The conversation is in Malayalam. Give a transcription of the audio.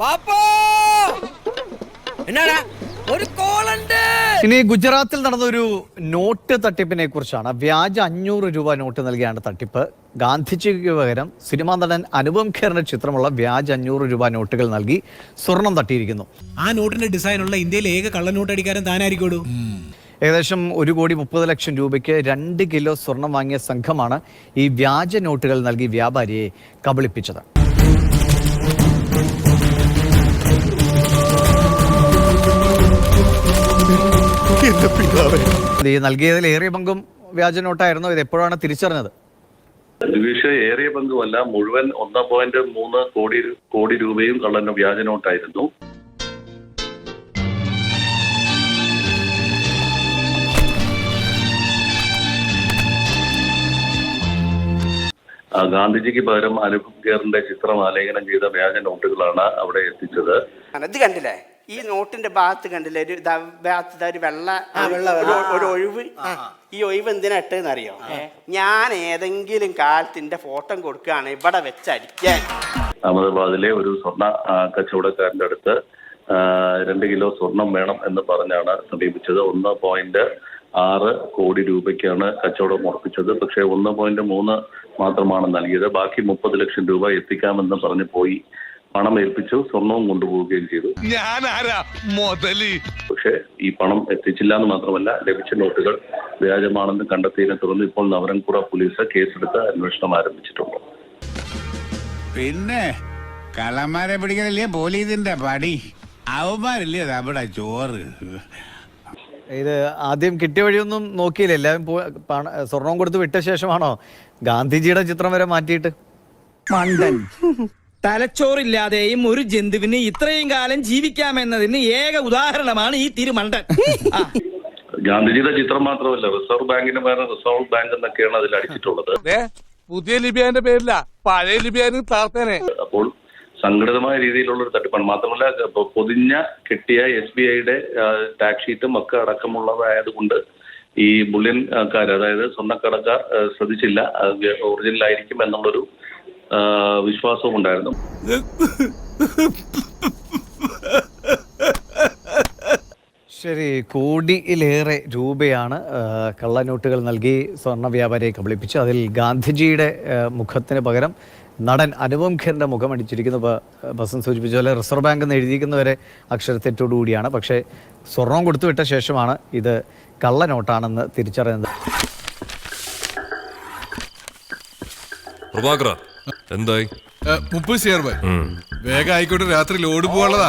പാപ്പോ! എന്നാടാ ഒരു കോളുണ്ട്! ഇനി ഗുജറാത്തിൽ നടന്ന ഒരു നോട്ട് തട്ടിപ്പിനെ കുറിച്ചാണ്. വ്യാജ അഞ്ഞൂറ് രൂപ നോട്ട് നൽകിയാണ് തട്ടിപ്പ്. ഗാന്ധിജിക്ക് പകരം സിനിമാ നടൻ അനുപം ഖേറിന്റെ ചിത്രമുള്ള വ്യാജ അഞ്ഞൂറ് രൂപ നോട്ടുകൾ നൽകി സ്വർണം തട്ടിയിരിക്കുന്നു. ആ നോട്ടിന്റെ ഡിസൈനുള്ള ഇന്ത്യയിലെ ഏക കള്ളനോട്ട് അടിക്കാരൻ താനായിരിക്കും ഏകദേശം ഒരു കോടി മുപ്പത് ലക്ഷം രൂപയ്ക്ക് രണ്ട് കിലോ സ്വർണം വാങ്ങിയ സംഘമാണ് ഈ വ്യാജ നോട്ടുകൾ നൽകി വ്യാപാരിയെ കബളിപ്പിച്ചത്. ഈ നൽകിയതിൽ ഏറിയ പങ്കും വ്യാജ നോട്ടായിരുന്നു. ഇത് എപ്പോഴാണ് തിരിച്ചറിഞ്ഞത്? ദിവിഷ ഏറിയ പങ്കുമല്ല. മുഴുവൻ ഒന്ന് പോയിന്റ് മൂന്ന് കോടി കോടി രൂപയും കള്ളന്റെ വ്യാജ നോട്ടായിരുന്നു. ആ, ഗാന്ധിജിക്ക് പകരം അനുപം കേറിന്റെ ചിത്രം ആലേഖനം ചെയ്ത വ്യാജ നോട്ടുകളാണ് അവിടെ എത്തിച്ചത്. കണ്ടില്ലേ? ഈ നോട്ടിന്റെ ഭാഗത്ത് കണ്ടില്ലേ? ഒരു ഭാഗത്ത് ഒരു വെള്ള ഒരു- ഒഴിവ്. ഈ ഒഴിവ് എന്തിനാ ഇട്ടെന്ന് അറിയോ ഞാൻ ഏതെങ്കിലും കാലത്തിന്റെ ഫോട്ടോ കൊടുക്കുകയാണ് ഇവിടെ വെച്ചടിക്കാൻ അഹമ്മദാബാദിലെ ഒരു സ്വർണ കച്ചവടക്കാരന്റെ അടുത്ത് രണ്ട് കിലോ സ്വർണം വേണം എന്ന് പറഞ്ഞാണ് സമീപിച്ചത്. ഒന്ന് പോയിന്റ് ആറ് കോടി രൂപയ്ക്കാണ് കച്ചവടം ഉറപ്പിച്ചത്. പക്ഷേ ഒന്ന് പോയിന്റ് മൂന്ന് മാത്രമാണ് നൽകിയത്. ബാക്കി മുപ്പത് ലക്ഷം രൂപ എത്തിക്കാമെന്ന് പറഞ്ഞു പോയി. പണം ഏൽപ്പിച്ചു സ്വർണവും കൊണ്ടുപോവുകയും ചെയ്തു. ഞാനാരാ? മുതൽ. പക്ഷേ ഈ പണം എത്തിച്ചില്ല എന്ന് മാത്രമല്ല ലഭിച്ച നോട്ടുകൾ വ്യാജമാണെന്ന് കണ്ടെത്തിയതിനെ തുടർന്ന് ഇപ്പോൾ നവരംകുറ പോലീസ് കേസെടുത്ത് അന്വേഷണം ആരംഭിച്ചിട്ടുണ്ട്. പിന്നെ കള്ളന്മാരെ പിടിക്കലല്ലേ പോലീസിന്റെ പടി അവന്മാരില്ലേ അവിടെ ചോറ്? ഇത് ആദ്യം കിട്ടിയ വഴിയൊന്നും നോക്കിയില്ല. എല്ലാവരും പോ- പണ- സ്വർണം കൊടുത്ത് വിട്ട ശേഷമാണോ ഗാന്ധിജിയുടെ ചിത്രം വരെ മാറ്റിയിട്ട്? മണ്ടൻ. തലച്ചോറില്ലാതെയും ഒരു ജന്തുവിന് ഇത്രയും കാലം ജീവിക്കാമെന്നതിന് ഏക ഉദാഹരണമാണ് ഈ തിരുമണ്ടൻ. ആ. ഗാന്ധിജിയുടെ ചിത്രം മാത്രമല്ല റിസർവ് ബാങ്കിന് പകരം റിസർവ് ബാങ്ക് എന്നൊക്കെയാണ് അതിൽ അടിച്ചിട്ടുള്ളത്. പുതിയ ലിബിയാന്റെ പേരില്ല പഴയ ലിബിയാന് താർത്തേനെ അപ്പോൾ സംഘടിതമായ രീതിയിലുള്ള ഒരു തട്ടിപ്പാണ്. മാത്രമല്ല പൊതിഞ്ഞ കിട്ടിയ എസ് ബി ഐയുടെ ടാക്സ് ഷീറ്റും ഒക്കെ അടക്കമുള്ളതായതുകൊണ്ട് ഈ ബുള്ളിയൻകാർ അതായത് സ്വർണക്കടക്കാർ ശ്രദ്ധിച്ചില്ല ഒറിജിനൽ ആയിരിക്കും എന്നുള്ളൊരു വിശ്വാസവും ഉണ്ടായിരുന്നു ശരി കോടിയിലേറെ രൂപയാണ് കള്ളനോട്ടുകൾ നൽകി സ്വർണ വ്യാപാരിയെ കബളിപ്പിച്ചു. അതിൽ ഗാന്ധിജിയുടെ മുഖത്തിന് പകരം നടൻ അനുപം ഖേറിന്റെ മുഖം അടിച്ചിരിക്കുന്നു ബസൻ സൂചിപ്പിച്ച പോലെ റിസർവ് ബാങ്ക് എന്ന് എഴുതിയിരിക്കുന്നവരെ അക്ഷരത്തെറ്റോടുകൂടിയാണ് പക്ഷേ സ്വർണം കൊടുത്തു വിട്ട ശേഷമാണ് ഇത് കള്ളനോട്ടാണെന്ന് തിരിച്ചറിയുന്നത്. പ്രഭാകര എന്തായി? മുപ്പത് ഷെയർ ബൈ വേഗം ആയിക്കോട്ടെ രാത്രി ലോഡ് പോകാനുള്ളതാ.